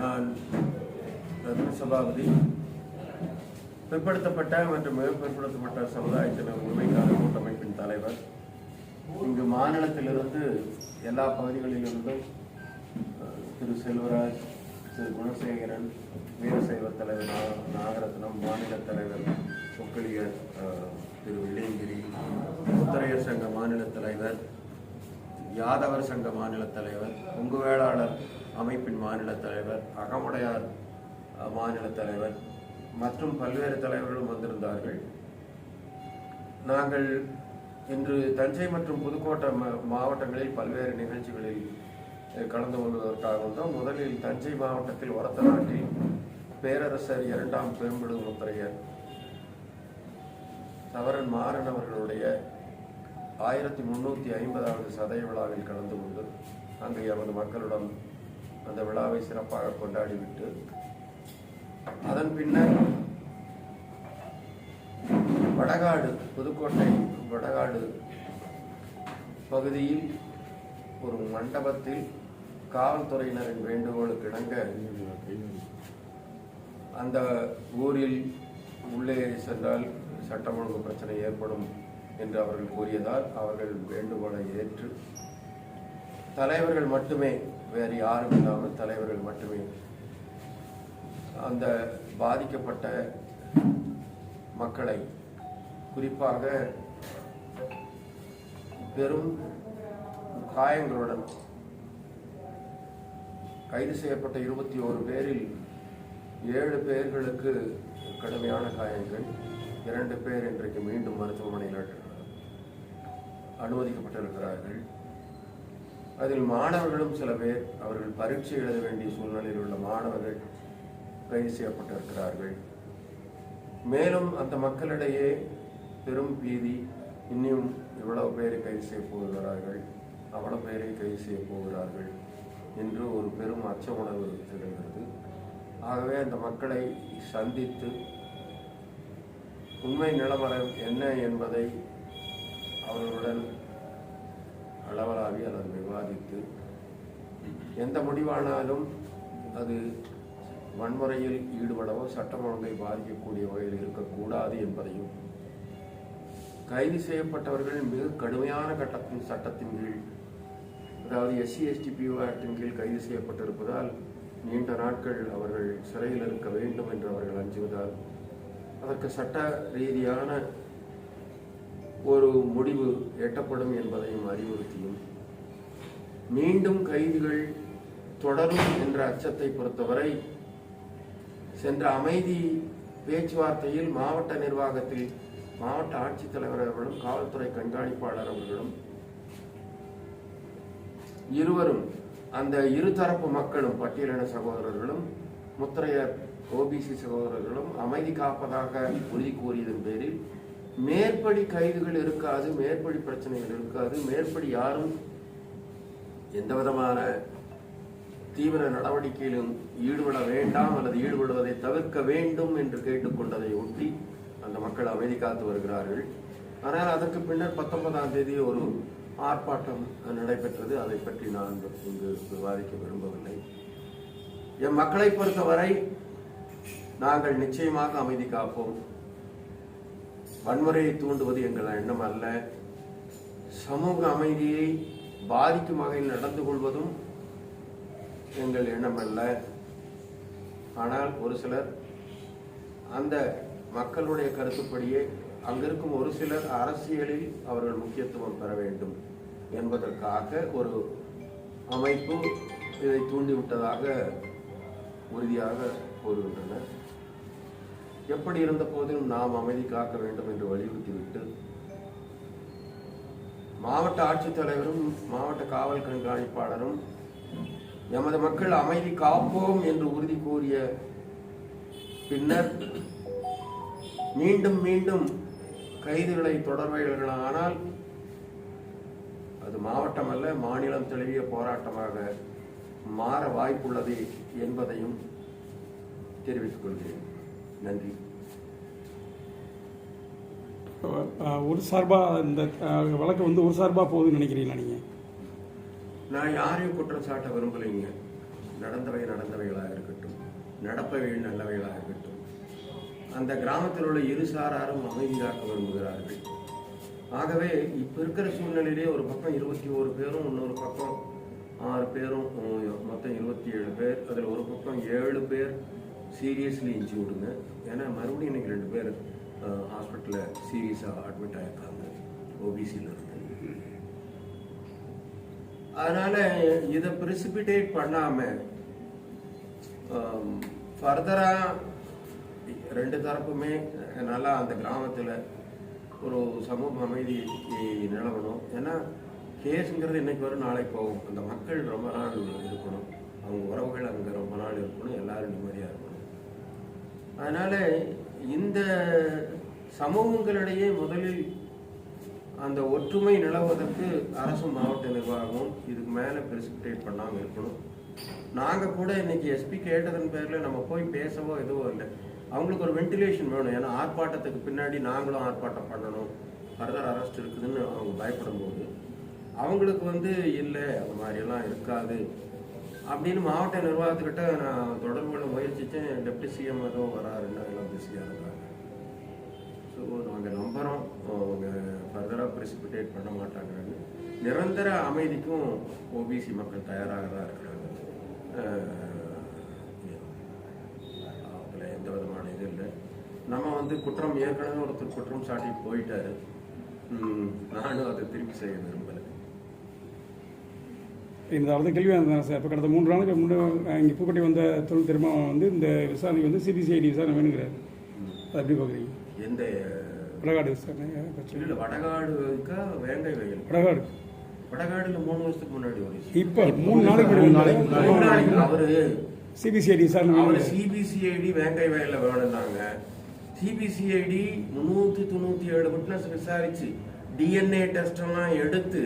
நான் ரத்ன சபாபதி. பிற்படுத்தப்பட்ட மற்றும் மிக பிற்படுத்தப்பட்ட சமுதாயத்தினர் உரிமைக்கான கூட்டமைப்பின் தலைவர். இங்கு மாநிலத்திலிருந்து எல்லா பகுதிகளிலிருந்தும் திரு செல்வராஜ் திரு குணசேகரன் வீரசைவ தலைவர் நாகரத்னம் மாநில தலைவர் சொக்கலியர் திரு வெள்ளியங்கிரி முத்தரையர் சங்க மாநில தலைவர் யாதவர் சங்க மாநில தலைவர் கொங்கு வேளாளர் அமைப்பின் மாநில தலைவர் அகமுடையார் மாநில தலைவர் மற்றும் பல்வேறு தலைவர்களும் வந்திருந்தார்கள். நாங்கள் இன்று தஞ்சை மற்றும் புதுக்கோட்டை மாவட்டங்களில் பல்வேறு நிகழ்ச்சிகளில் கலந்து கொள்வதற்காக வந்தோம். முதலில் தஞ்சை மாவட்டத்தில் ஒரத்த நாட்டில் பேரரசர் இரண்டாம் பெரும்பிடு முத்தரையர் சவரன் மாறன் அவர்களுடைய ஆயிரத்தி முன்னூற்றி ஐம்பதாவது சதய விழாவில் கலந்து கொண்டு அங்கு எமது மக்களுடன் அந்த விழாவை சிறப்பாக கொண்டாடிவிட்டு அதன் பின்னர் வடகாடு புதுக்கோட்டை வடகாடு பகுதியில் ஒரு மண்டபத்தில் காவல்துறையினரின் வேண்டுகோளுக்கு இணங்க அந்த ஊரில் உள்ளே சென்றால் சட்டம் ஒழுங்கு பிரச்சனை ஏற்படும். என்று அவர்கள் கூறியதால் அவர்கள் வேண்டுகோளை ஏற்று தலைவர்கள் மட்டுமே வேறு யாரும் இல்லாமல் தலைவர்கள் மட்டுமே அந்த பாதிக்கப்பட்ட மக்களை குறிப்பாக பெரும் காயங்களுடன் கைது செய்யப்பட்ட இருபத்தி ஓரு பேரில் ஏழு பேர்களுக்கு கடுமையான காயங்கள் இரண்டு பேர் இன்றைக்கு மீண்டும் மருத்துவமனையில் அனுமதிக்கப்பட்டிருக்கிறார்கள். அதில் மாணவர்களும் சில பேர் அவர்கள் பரீட்சை எழுத வேண்டிய சூழ்நிலையில் உள்ள மாணவர்கள் கைது செய்யப்பட்டிருக்கிறார்கள். மேலும் அந்த மக்களிடையே பெரும் பீதி இன்னும் இவ்வளவு பேரை கைது செய்ய போகிறார்கள் அவ்வளவு பேரை கைது செய்ய போகிறார்கள் என்று ஒரு பெரும் அச்ச உணர்வு திகழ்கிறது. ஆகவே அந்த மக்களை சந்தித்து உண்மை நிலவரம் என்ன என்பதை அவர்களுடன் அளவலாவி அதன் விவாதித்து எந்த முடிவானாலும் அது வன்முறையில் ஈடுபடவோ சட்டம் ஒழுங்கை பாதிக்கக்கூடிய வகையில் இருக்கக்கூடாது என்பதையும் கைது செய்யப்பட்டவர்கள் மிக கடுமையான கட்டத்தின் சட்டத்தின் கீழ் அதாவது எஸ்சி எஸ்டி பிஓ ஆக்டின் கீழ் கைது செய்யப்பட்டிருப்பதால் நீண்ட நாட்கள் அவர்கள் சிறையில் இருக்க வேண்டும் என்று அவர்கள் அஞ்சுவதால் அதற்கு சட்ட ரீதியான ஒரு முடிவு எட்டப்படும் என்பதையும் அறிவுறுத்தியும். மீண்டும் கைதுகள் தொடரும் என்ற அச்சத்தை பொறுத்தவரை சென்ற அமைதி பேச்சுவார்த்தையில் மாவட்ட நிர்வாகத்தில் மாவட்ட ஆட்சித்தலைவர் அவர்களும் காவல்துறை கண்காணிப்பாளர் அவர்களும் இருவரும் அந்த இருதரப்பு மக்களும் பட்டியலின சகோதரர்களும் முத்திரையர் ஓபிசி சகோதரர்களும் அமைதி காப்பதாக உறுதி கூறியதன் பேரில் மேற்படி கைதுகள் இருக்காது மேற்படி பிரச்சனைகள் இருக்காது. மேற்படி யாரும் எந்த விதமான தீவிர நடவடிக்கையிலும் ஈடுபட வேண்டாம் அல்லது ஈடுபடுவதை தவிர்க்க வேண்டும் என்று கேட்டுக்கொண்டதை ஒட்டி அந்த மக்கள் அமைதி காத்து வருகிறார்கள். ஆனால் அதற்கு பின்னர் பத்தொன்பதாம் தேதி ஒரு ஆர்ப்பாட்டம் நடைபெற்றது. அதை பற்றி நான் இங்கு விவாதிக்க விரும்பவில்லை. என் மக்களை பொறுத்தவரை நாங்கள் நிச்சயமாக அமைதி காப்போம். வன்முறையை தூண்டுவது எங்கள் எண்ணம் அல்ல. சமூக அமைதியை பாதிக்கும் வகையில் நடந்து கொள்வதும் எங்கள் எண்ணம் அல்ல. ஆனால் ஒரு சிலர் அந்த மக்களுடைய கருத்துப்படியே அங்கிருக்கும் ஒரு சிலர் அரசியலில் அவர்கள் முக்கியத்துவம் பெற வேண்டும் என்பதற்காக ஒரு அமைப்பு இதை தூண்டிவிட்டதாக உறுதியாக கூறுகின்றனர். எப்படி இருந்த போதிலும் நாம் அமைதி காக்க வேண்டும் என்று வலியுறுத்திவிட்டு மாவட்ட ஆட்சித்தலைவரும் மாவட்ட காவல் கண்காணிப்பாளரும் எமது மக்கள் அமைதி காப்போம் என்று உறுதி கூறிய பின்னர் மீண்டும் மீண்டும் கைதுகளை தொடர்வீர்களானால் அது மாவட்டம் அல்ல மாநிலம் தழுவிய போராட்டமாக மாற வாய்ப்புள்ளது என்பதையும் தெரிவித்துக் கொள்கிறேன். நன்றி. ஒரு சார்பாக இந்த வழக்கு வந்து ஒரு சார்பாக போகுதுன்னு நினைக்கிறீங்களா நீங்கள் நான் யாரையும் குற்றம் சாட்ட விரும்பலைங்க. நடந்தவை நடந்தவைகளாக இருக்கட்டும். நடப்பவை நல்லவைகளாக இருக்கட்டும். அந்த கிராமத்தில் உள்ள இரு சாராரும் அமைதி காக்க விரும்புகிறார்கள். ஆகவே இப்ப இருக்கிற சூழ்நிலையிலே ஒரு பக்கம் இருபத்தி ஓரு பேரும் இன்னொரு பக்கம் ஆறு பேரும் மொத்தம் இருபத்தி ஏழு பேர். அதில் ஒரு பக்கம் ஏழு பேர் சீரியஸ்லி இன்ஜூர்டுங்க ஏன்னா மறுபடியும் இன்னைக்கு ரெண்டு பேர் ஹாஸ்பிட்டலில் சீரியஸாக அட்மிட் ஆகிருக்காங்க ஓபிசியில் இருந்து. இதை ப்ரிசிபிடேட் பண்ணாமல் ஃபர்தராக ரெண்டு தரப்புமே நல்லா அந்த கிராமத்தில் ஒரு சமூக அமைதி நிலவணும். ஏன்னா கேஸுங்கிறது இன்னைக்கு வரும் நாளைக்கு போகும். அந்த மக்கள் ரொம்ப நாள் இருக்கணும். அவங்க உறவுகள் அங்கே ரொம்ப நாள் இருக்கணும். எல்லாரும் நிம்மதியாக இருக்கணும். அதனால் இந்த சமூகங்களிடையே முதலில் அந்த ஒற்றுமை நிலவுவதற்கு அரசு மாவட்ட நிர்வாகம் இதுக்கு மேலே பிரிசிபிடேட் பண்ணாமல் இருக்கணும். நாங்கள் கூட இன்னைக்கு எஸ்பி கேட்டதன் பேரில் நம்ம போய் பேசவோ எதுவோ இல்லை. அவங்களுக்கு ஒரு வென்டிலேஷன் வேணும். ஏன்னா ஆர்ப்பாட்டத்துக்கு பின்னாடி நாங்களும் ஆர்ப்பாட்டம் பண்ணணும். ஃபர்தர் அரெஸ்ட் இருக்குதுன்னு அவங்க பயப்படும் போது அவங்களுக்கு வந்து இல்லை அந்த மாதிரியெல்லாம் இருக்காது. அப்படின்னு மாவட்ட நிர்வாகத்துக்கிட்ட நான் தொடர்பு கொள்ள முயற்சித்தேன் டெப்டி சிஎம் எதுவும் வராருன்னு எல்லாம் பிஸியாக இருக்காங்க. ஸோ நாங்கள் நம்புகிறோம் அவங்க ஃபர்தராக ப்ரெசிபிடேட் பண்ண மாட்டாங்கன்னு நிரந்தர அமைதிக்கும் ஓபிசி மக்கள் தயாராக தான் இருக்கிறாங்க. அதில் எந்த விதமான இது இல்லை. நம்ம வந்து குற்றம் ஏற்கனவே ஒருத்தர் குற்றம் சாட்டி போயிட்டாரு. நானும் அதை திருப்பி செய்ய விரும்பலை. இந்த அடுத்த கேள்வி அதுதான் சார். இப்போ கடந்த மூன்று நாளுக்கு முன்னே இங்கே பூக்கட்டி வந்த தொழில் திரும்ப வந்து இந்த விசாரணை வந்து சிபிசிஐடி விசாரணை வேணுங்கிறாரு. அது எப்படி பார்க்குறீங்க? எந்த வடகாடு விசாரணை பிரச்சனை. இல்லை வடகாடுக்கா வேங்கை வயல்? வடகாடு. வடகாடுல மூணு வருஷத்துக்கு முன்னாடி ஒரு இப்போ மூணு நாளைக்கு மூணு நாளைக்கு முன்னாடி. அவரு சிபிசிஐடி விசாரணை அவர். சிபிசிஐடி வேங்கை வயல்ல வேணும்னாங்க. சிபிசிஐடி முன்னூத்தி தொண்ணூத்தி ஏழு விட்னஸ் விசாரிச்சு. டிஎன்ஏ டெஸ்ட் எல்லாம் எடுத்து